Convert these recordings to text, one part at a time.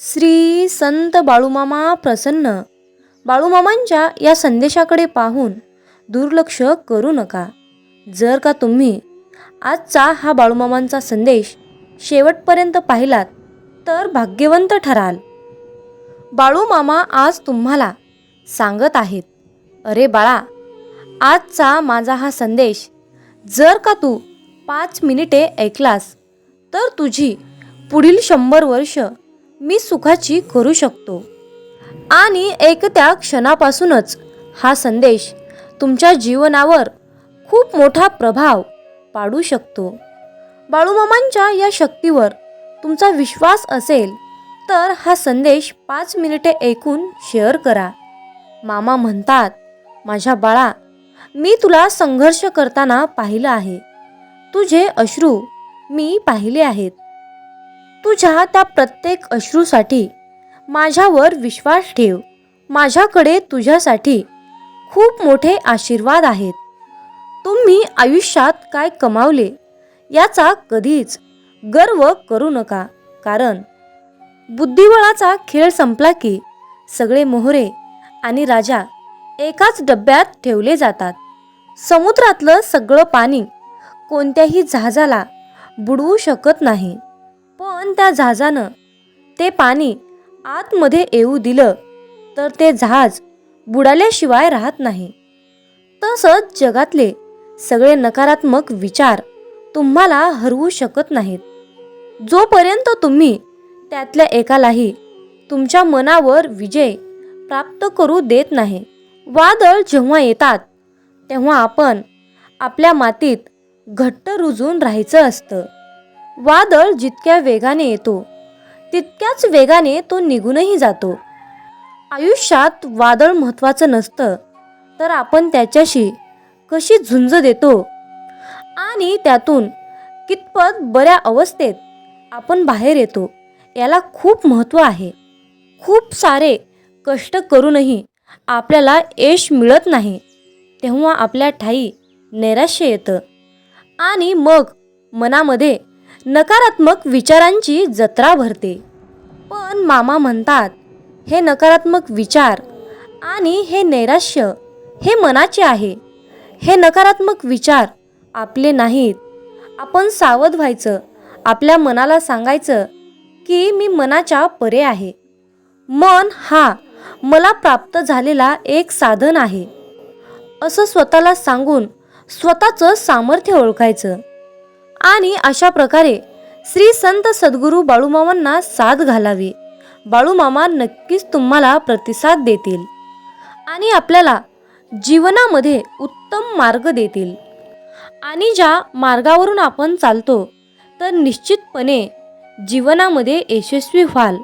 श्री संत बाळूमामा प्रसन्न. बाळूमामांच्या या संदेशाकडे पाहून दुर्लक्ष करू नका. जर का तुम्ही आजचा हा बाळूमामांचा संदेश शेवटपर्यंत पाहिलात तर भाग्यवंत ठराल. बाळूमामा आज तुम्हाला सांगत आहेत अरे बाळा आजचा माझा हा संदेश जर का तू पाच मिनिटे ऐकलास तर तुझी पुढील शंभर वर्ष मी सुखाची करू शकतो. आणि एक त्या क्षणापासूनच हा संदेश तुमच्या जीवनावर खूप मोठा प्रभाव पाडू शकतो. बाळूमामांच्या या शक्तीवर तुमचा विश्वास असेल तर हा संदेश पाच मिनिटे ऐकून शेअर करा. मामा म्हणतात माझ्या बाळा मी तुला संघर्ष करताना पाहिलं आहे. तुझे अश्रू मी पाहिले आहेत. तुझ्या त्या प्रत्येक अश्रूसाठी माझ्यावर विश्वास ठेव. माझ्याकडे तुझ्यासाठी खूप मोठे आशीर्वाद आहेत. तुम्ही आयुष्यात काय कमावले याचा कधीच गर्व करू नका कारण बुद्धिबळाचा खेळ संपला की सगळे मोहरे आणि राजा एकाच डब्यात ठेवले जातात. समुद्रातलं सगळं पाणी कोणत्याही जहाजाला बुडवू शकत नाही. पण त्या जहाजानं ते पाणी आतमध्ये येऊ दिलं तर ते जहाज बुडाल्याशिवाय राहत नाही. तसंच जगातले सगळे नकारात्मक विचार तुम्हाला हरवू शकत नाहीत. जोपर्यंत तुम्ही त्यातल्या एकालाही तुमच्या मनावर विजय प्राप्त करू देत नाही वादळ जेव्हा येतात तेव्हा आपण आपल्या मातीत घट्ट रुजून राहायचं असतं. वादळ जितक्या वेगाने येतो तितक्याच वेगाने तो निघूनही जातो. आयुष्यात वादळ महत्त्वाचं नसतं तर आपण त्याच्याशी कशी झुंज देतो? आणि त्यातून कितपत बऱ्या अवस्थेत आपण बाहेर येतो याला खूप महत्त्व आहे. खूप सारे कष्ट करूनही आपल्याला यश मिळत नाही तेव्हा आपल्या ठाई नैराश्य येतं. आणि मग मनामध्ये नकारात्मक विचारांची जत्रा भरते. पण मामा म्हणतात हे नकारात्मक विचार आणि हे नैराश्य हे मनाचे आहे. हे नकारात्मक विचार आपले नाहीत. आपण सावध व्हायचं आपल्या मनाला सांगायचं की मी मनाच्या परे आहे. मन हा मला प्राप्त झालेला एक साधन आहे. असं स्वतःला सांगून स्वतःचं सामर्थ्य ओळखायचं. आणि अशा प्रकारे श्री संत सद्गुरू बाळूमामांना साथ घालावी. बाळूमामा नक्कीच तुम्हाला प्रतिसाद देतील आणि आपल्याला जीवनामध्ये उत्तम मार्ग देतील. आणि ज्या मार्गावरून आपण चालतो तर निश्चितपणे जीवनामध्ये यशस्वी व्हाल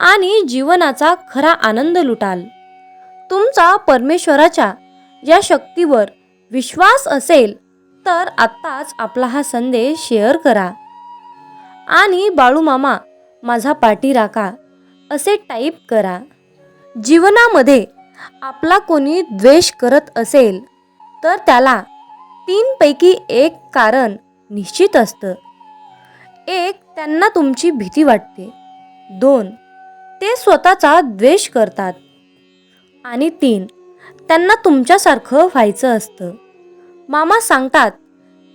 आणि जीवनाचा खरा आनंद लुटाल. तुमचा परमेश्वराच्या या शक्तीवर विश्वास असेल तर आत्ताच आपला हा संदेश शेअर करा. आणि बाळूमामा माझा पाठी राखा असे टाईप करा. जीवनामध्ये आपला कोणी द्वेष करत असेल तर त्याला तीनपैकी एक कारण निश्चित असतं. एक त्यांना तुमची भीती वाटते. दोन ते स्वतःचा द्वेष करतात. आणि तीन त्यांना तुमच्यासारखं व्हायचं असतं. मामा सांगतात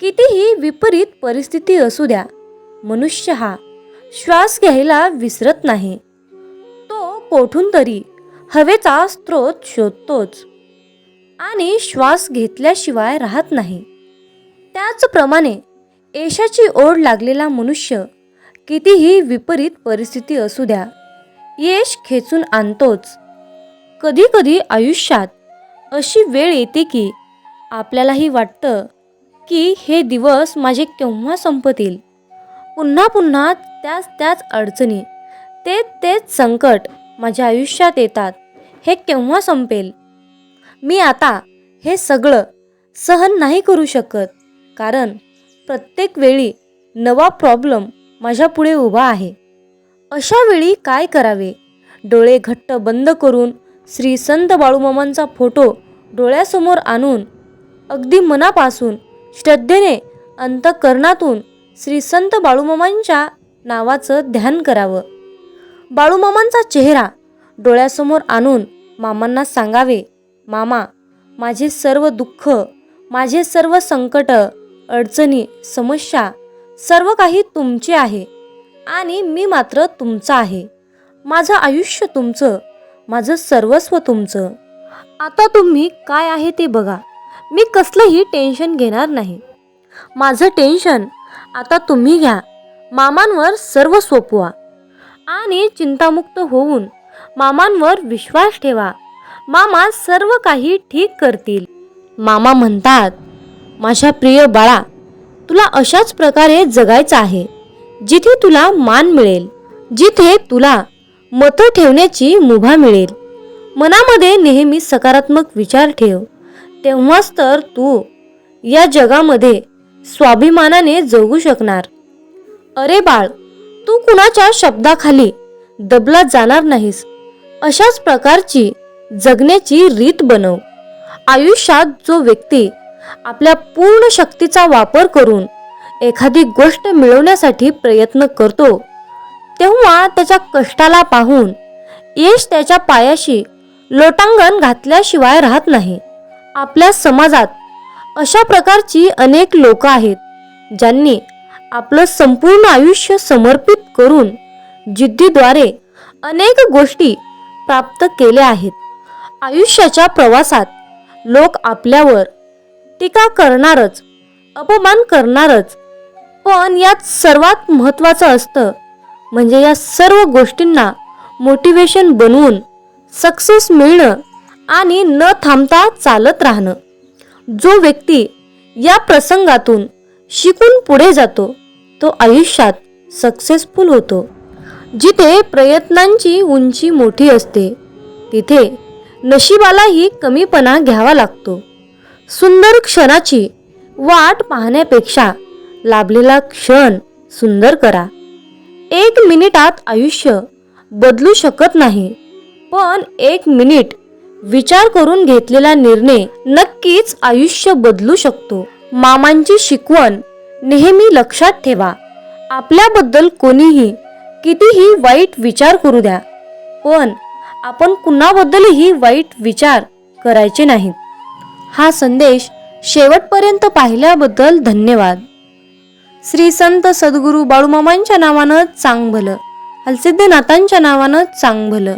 कितीही विपरीत परिस्थिती असू द्या मनुष्य हा श्वास घ्यायला विसरत नाही. तो कोठून तरी हवेचा स्रोत शोधतोच आणि श्वास घेतल्याशिवाय राहत नाही. त्याचप्रमाणे यशाची ओढ लागलेला मनुष्य कितीही विपरीत परिस्थिती असू द्या यश खेचून आणतोच. कधीकधी आयुष्यात अशी वेळ येते की आपल्यालाही वाटतं की हे दिवस माझे केव्हा संपतील? पुन्हा पुन्हा त्याच त्याच अडचणी ते तेच संकट माझ्या आयुष्यात येतात. हे केव्हा संपेल? मी आता हे सगळं सहन नाही करू शकत कारण प्रत्येक वेळी नवा प्रॉब्लेम माझ्यापुढे उभा आहे. अशा वेळी काय करावे? डोळे घट्ट बंद करून श्री संत बाळूमामांचा फोटो डोळ्यासमोर आणून अगदी मनापासून श्रद्धेने अंतकरणातून श्री संत बाळूमामांच्या नावाचं ध्यान करावं. बाळूमामांचा चेहरा डोळ्यासमोर आणून मामांना सांगावे मामा माझे सर्व दुःख माझे सर्व संकट अडचणी समस्या सर्व काही तुमचे आहे आणि मी मात्र तुमचा आहे. माझं आयुष्य तुमचं माझं सर्वस्व तुमचं. आता तुम्ही काय आहे ते बघा. मी कसलंही टेन्शन घेणार नाही. माझं टेन्शन आता तुम्ही घ्या. मामांवर सर्व सोपवा. आणि चिंतामुक्त होऊन मामांवर विश्वास ठेवा. मामा सर्व काही ठीक करतील. मामा म्हणतात माझ्या प्रिय बाळा तुला अशाच प्रकारे जगायचं आहे जिथे तुला मान मिळेल जिथे तुला मतं ठेवण्याची मुभा मिळेल. मनामध्ये नेहमी सकारात्मक विचार ठेव. तेव्हाच तर तू या जगामध्ये स्वाभिमानाने जगू शकणार. अरे बाळ तू कुणाच्या शब्दाखाली दबला जाणार नाहीस. अशाच प्रकारची जगण्याची रीत बनव. आयुष्यात जो व्यक्ती आपल्या पूर्ण शक्तीचा वापर करून एखादी गोष्ट मिळवण्यासाठी प्रयत्न करतो तेव्हा त्याच्या कष्टाला पाहून यश त्याच्या पायाशी लोटांगण घातल्याशिवाय राहत नाही. आपल्या समाजात अशा प्रकारची अनेक लोक आहेत ज्यांनी आपलं संपूर्ण आयुष्य समर्पित करून जिद्दीद्वारे अनेक गोष्टी प्राप्त केल्या आहेत. आयुष्याच्या प्रवासात लोक आपल्यावर टीका करणारच अपमान करणारच पण यात सर्वात महत्त्वाचं असतं म्हणजे या सर्व गोष्टींना मोटिवेशन बनवून सक्सेस मिळणं आणि न थांबता चालत राहणं. जो व्यक्ती या प्रसंगातून शिकून पुढे जातो तो आयुष्यात सक्सेसफुल होतो. जिथे प्रयत्नांची उंची मोठी असते तिथे नशिबालाही कमीपणा घ्यावा लागतो. सुंदर क्षणाची वाट पाहण्यापेक्षा लाभलेला क्षण सुंदर करा. एक मिनिटात आयुष्य बदलू शकत नाही पण एक मिनिट विचार करून घेतलेला निर्णय नक्कीच आयुष्य बदलू शकतो. मामांची शिकवण नेहमी लक्षात ठेवा. आपल्याबद्दल कोणीही कितीही वाईट विचार करू द्या पण आपण कुणाबद्दलही वाईट विचार करायचे नाहीत. हा संदेश शेवटपर्यंत पाहिल्याबद्दल धन्यवाद. श्री संत सद्गुरू बाळूमामांच्या नावानं चांग भलं हलसिद्धनाथांच्या नावानं चांग भलं